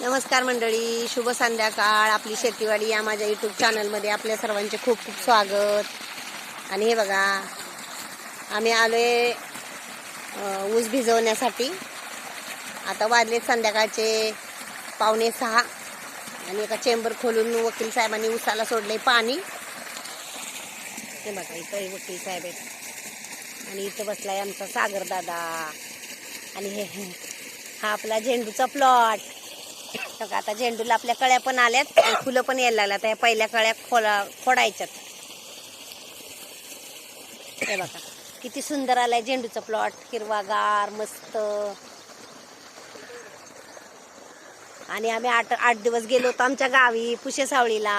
नमस्कार मंडळी शुभ संध्याकाळ. आपली शेतीवाडी या माझ्या युट्यूब चॅनलमध्ये आपल्या सर्वांचे खूप खूप स्वागत. आणि हे बघा आम्ही आलोय आहे ऊस भिजवण्यासाठी. आता वाजलेत संध्याकाळचे पावणे सहा. आणि एका चेंबर खोलून वकील साहेबांनी ऊसाला सोडले पाणी. हे बघा इथं हे वकील साहेब आहेत. आणि इथं बसलाय आमचा सागर दादा. आणि हे हा आपला झेंडूचा प्लॉट बघा आता झेंडूला आपल्या कळ्या पण आल्यात आणि फुलं पण यायला लागल्यात. त्या पहिल्या कळ्या खोला खोडायच्यात. हे बघा किती सुंदर आलाय झेंडूचा प्लॉट हिरवागार मस्त. आणि आम्ही आठ आठ दिवस गेलो होतो आमच्या गावी पुशेसावळीला.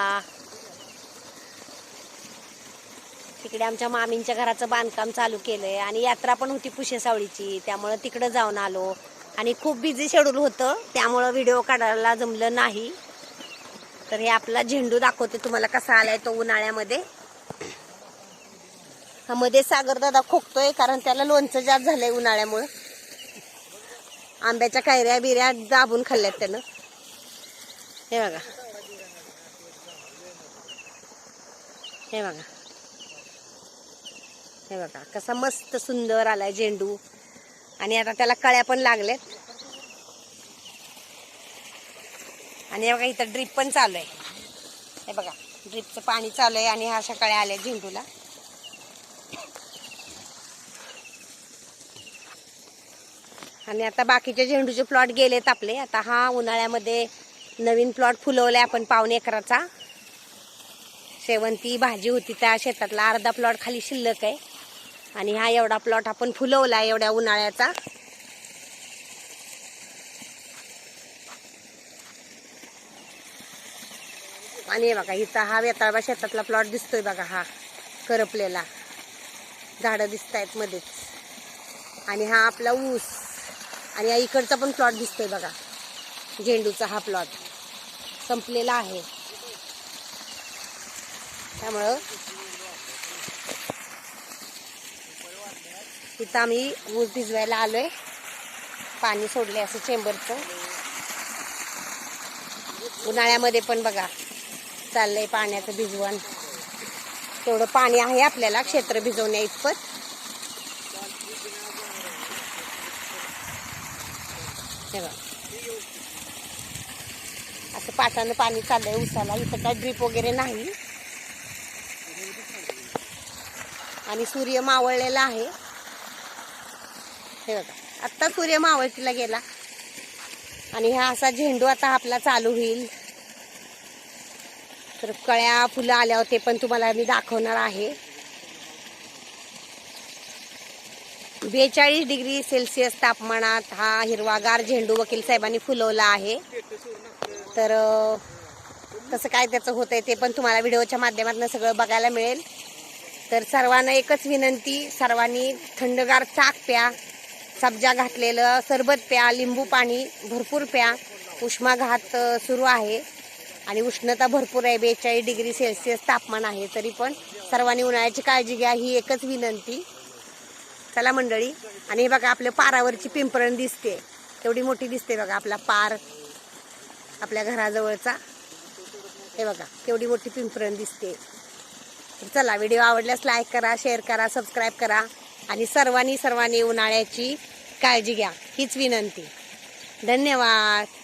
तिकडे आमच्या मामींच्या घराचं बांधकाम चालू केलंय आणि यात्रा पण होती पुशेसावळीची त्यामुळे त्यामुळं तिकडं जाऊन आलो. आणि खूप बिझी शेड्यूल होतं त्यामुळं व्हिडिओ काढायला जमलं नाही. तर हे आपला झेंडू दाखवते तुम्हाला कसा आलाय तो उन्हाळ्यामध्ये. हा मध्ये सागर दादा खोकतोय कारण त्याला लोणचं जास्त झालंय उन्हाळ्यामुळं. आंब्याच्या कैऱ्या बिऱ्या दाबून खाल्ल्यात त्यानं. हे बघा. हे बघा. हे बघा कसा मस्त सुंदर आलाय झेंडू. आणि आता त्याला कळ्या पण लागल्यात. आणि हे बघा इथं ड्रीप पण चालू आहे. हे बघा ड्रीपचं पाणी चालू आहे आणि ह्या अशा कळ्या आल्या झेंडूला. आणि आता बाकीचे झेंडूचे प्लॉट गेलेत आपले. आता हा उन्हाळ्यामध्ये नवीन प्लॉट फुलवलाय आपण पावणे एकराचा शेवंती भाजी होती त्या शेतातला. अर्धा प्लॉट खाली शिल्लक आहे. आणि हा एवढा प्लॉट आपण फुलवला एवढ्या उन्हाळ्याचा. आणि हे बघा इथं हा वेताळबा शेतातला प्लॉट दिसतोय बघा हा करपलेला. झाडं दिसत आहेत मध्येच. आणि हा आपला ऊस. आणि हा इकडचा पण प्लॉट दिसतोय बघा. झेंडूचा हा प्लॉट संपलेला आहे. त्यामुळं तिथं आम्ही ऊस भिजवायला आलोय. पाणी सोडले असं चेंबरचं. उन्हाळ्यामध्ये पण बघा चाललंय पाण्याचं भिजवण. तेवढं पाणी आहे आपल्याला क्षेत्र भिजवण्या इतपत. बघा. असं पाटानं पाणी चाललंय उसाला इथं काय ड्रीप वगैरे नाही. आणि सूर्य मावळलेला आहे. हे बघा आत्ता सूर्य मावळतीला गेला. आणि हा असा झेंडू आता आपला चालू होईल. तर कळ्या फुलं आल्यावर ते पण तुम्हाला मी दाखवणार आहे. बेचाळीस डिग्री सेल्सिअस तापमानात हा हिरवागार झेंडू वकील साहेबांनी फुलवला आहे. तर तसं कसं काय त्याचं होतंय ते पण तुम्हाला व्हिडिओच्या माध्यमातून सगळं बघायला मिळेल. तर सर्वांना एकच विनंती सर्वांनी थंडगार चाक प्या. सब्जा घातलेलं सरबत प्या लिंबू पाणी भरपूर प्या. उष्माघात सुरू आहे. आणि उष्णता भरपूर आहे बेचाळीस डिग्री सेल्सिअस तापमान आहे तरी पण सर्वांनी उन्हाळ्याची काळजी घ्या ही एकच विनंती. चला मंडळी आणि हे बघा आपल्या पारावरची पिंपरण दिसते. तेवढी मोठी दिसते बघा आपला पार आपल्या घराजवळचा. हे बघा केवढी मोठी पिंपरण दिसते. चला व्हिडिओ आवडल्यास लाईक करा शेअर करा सबस्क्राईब करा. आणि सर्वांनी सर्वांनी उन्हाळ्याची काळजी घ्या. हीच विनंती. धन्यवाद.